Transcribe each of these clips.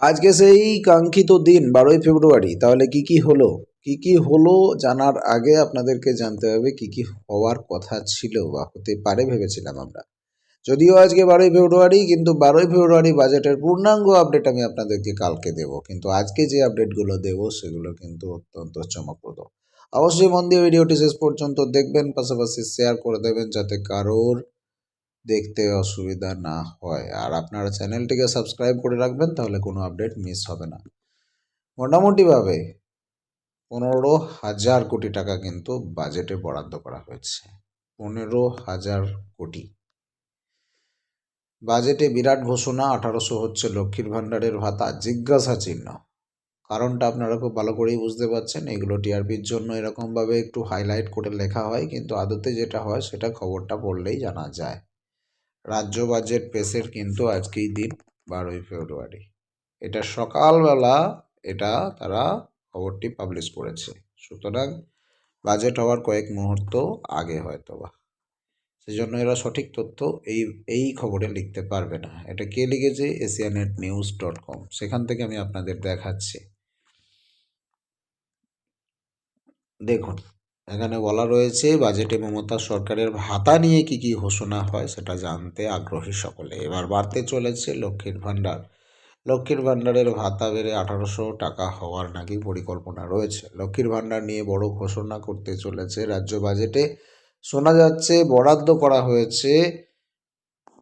আজকে সেই কাঙ্ক্ষিত দিন, বারোই ফেব্রুয়ারি। তাহলে কি কি হলো? কি কি হলো জানার আগে আপনাদেরকে জানতে হবে কি কি হওয়ার কথা ছিল বা হতে পারে ভেবেছিলাম আমরা। যদিও আজকে বারোই ফেব্রুয়ারি, কিন্তু বারোই ফেব্রুয়ারি বাজেটের পূর্ণাঙ্গ আপডেট আমি আপনাদেরকে কালকে দেব। কিন্তু আজকে যে আপডেটগুলো দেব, সেগুলো কিন্তু অত্যন্ত চমকপ্রদ। অবশ্যই মন দিয়ে ভিডিওটি শেষ পর্যন্ত দেখবেন, পাশাপাশি শেয়ার করে দেবেন, যাতে কারোর দেখতে অসুবিধা না হয়। আর আপনারা চ্যানেলটিকে সাবস্ক্রাইব করে রাখবেন, তাহলে কোনো আপডেট মিস হবে না। মোটামুটিভাবে পনেরো হাজার কোটি টাকা কিন্তু বাজেটে বরাদ্দ করা হয়েছে। পনেরো হাজার কোটি। বাজেটে বিরাট ঘোষণা, আঠারোশো হচ্ছে লক্ষ্মীর ভাণ্ডারের ভাতা, জিজ্ঞাসা চিহ্ন। কারণটা আপনারা খুব ভালো করেই বুঝতে পারছেন। এগুলো টিআরপির জন্য এরকমভাবে একটু হাইলাইট করে লেখা হয়, কিন্তু আদতে যেটা হয়, সেটা খবরটা পড়লেই জানা যায়। রাজ্য বাজেট পেশের কিন্তু আজকেই দিন বারোই ফেব্রুয়ারি। এটা সকালবেলা এটা তারা খবরটি পাবলিশ করেছে। সুতরাং বাজেট হওয়ার কয়েক মুহূর্ত আগে হয়তো বা সেই জন্য এরা সঠিক তথ্য এই এই খবরে লিখতে পারবে না। এটা কে লিখেছে? এশিয়ানেট নিউজ ডট কম সেখান থেকে আমি আপনাদের দেখাচ্ছি। দেখুন এখানে বলা রয়েছে, বাজেটে মমতা সরকারের ভাতা নিয়ে কি কি ঘোষণা হয় সেটা জানতে আগ্রহী সকলে। এবার বাড়তে চলেছে লক্ষ্মীর ভাণ্ডার। লক্ষ্মীর ভাণ্ডারের ভাতা বেড়ে আঠারোশো টাকা হওয়ার নাকি পরিকল্পনা রয়েছে। লক্ষ্মীর ভাণ্ডার নিয়ে বড় ঘোষণা করতে চলেছে রাজ্য বাজেটে। শোনা যাচ্ছে, বরাদ্দ করা হয়েছে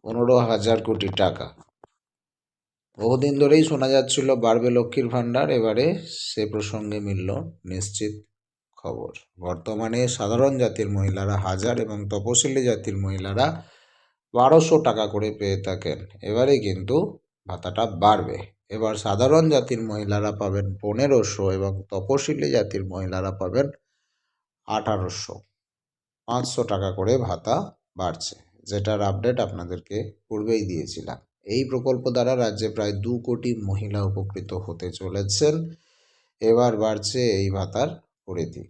পনেরো হাজার কোটি টাকা। বহুদিন ধরেই শোনা যাচ্ছিল, বাড়বে লক্ষ্মীর ভাণ্ডার। এবারে সে প্রসঙ্গে মিলল, নিশ্চিত খবর। বর্তমানে সাধারণ জাতির মহিলারা হাজার এবং তপশিলি জাতির মহিলারা বারোশো টাকা করে পেয়ে থাকেন। এবারে কিন্তু ভাতাটা বাড়বে। এবার সাধারণ জাতির মহিলারা পাবেন পনেরোশো এবং তপশিলি জাতির মহিলারা পাবেন আঠারোশো। পাঁচশো টাকা করে ভাতা বাড়ছে, যেটার আপডেট আপনাদেরকে পূর্বেই দিয়েছিলাম। এই প্রকল্প দ্বারা রাজ্যে প্রায় দু কোটি মহিলা উপকৃত হতে চলেছেন। এবার বাড়ছে এই ভাতার পরিধি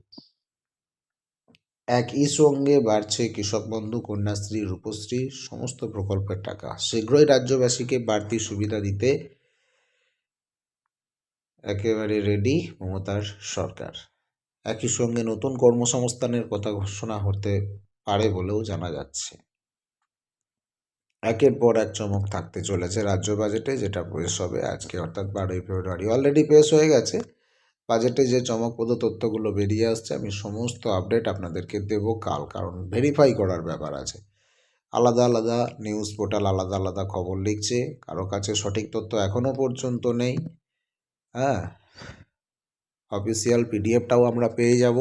একই সঙ্গে বাড়ছে কৃষক বন্ধু, কন্যাশ্রী, রূপশ্রী, সমস্ত প্রকল্পের টাকা। শীঘ্রই রাজ্যবাসীকে বাড়তি সুবিধা দিতে একেবারে রেডি মমতার সরকার। একই সঙ্গে নতুন কর্মসংস্থানের কথা ঘোষণা হতে পারে বলেও জানা যাচ্ছে। একের পর এক চমক থাকতে চলেছে রাজ্য বাজেটে যেটা পেশ হবে আজকে, অর্থাৎ বারোই ফেব্রুয়ারি। অলরেডি পেশ হয়ে গেছে। বাজেটে যে চমকপ্রদ তথ্যগুলো বেরিয়ে আসছে, আমি সমস্ত আপডেট আপনাদেরকে দেব কাল, কারণ ভেরিফাই করার ব্যাপার আছে। আলাদা আলাদা নিউজ পোর্টাল আলাদা আলাদা খবর লিখছে, কারও কাছে সঠিক তথ্য এখনও পর্যন্ত নেই। হ্যাঁ অফিসিয়াল পিডিএফটাও আমরা পেয়ে যাব।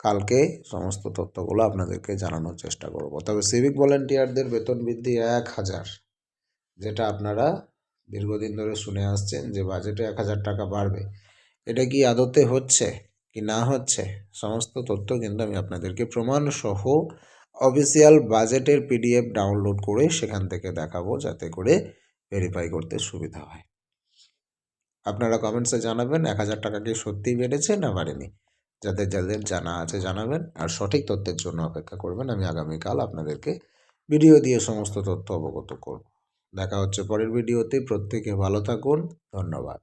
কালকে সমস্ত তথ্যগুলো আপনাদেরকে জানানোর চেষ্টা করব। তবে সিভিক ভলেন্টিয়ারদের বেতন বৃদ্ধি এক হাজার, যেটা আপনারা দীর্ঘদিন ধরে শুনে আসছেন যে বাজেটে এক হাজার টাকা বাড়বে। এটা কি আদতে হচ্ছে কি না হচ্ছে? সমস্ত তথ্য কিন্তু আমি আপনাদেরকে প্রমাণ সহ অফিসিয়াল বাজেটের পিডিএফ ডাউনলোড করে সেখান থেকে দেখাবো যাতে করে ভেরিফাই করতে সুবিধা হয়। আপনারা কমেন্টসে জানাবেন, এক হাজার টাকা কি সত্যিই বেড়েছে না বাড়েনি? যাদের যাদের জানা আছে জানাবেন, আর সঠিক তথ্যের জন্য অপেক্ষা করবেন, আমি আগামীকাল আপনাদেরকে ভিডিও দিয়ে সমস্ত তথ্য অবগত করব। দেখা হচ্ছে পরের ভিডিওতে প্রত্যেকে ভালো থাকুন, ধন্যবাদ।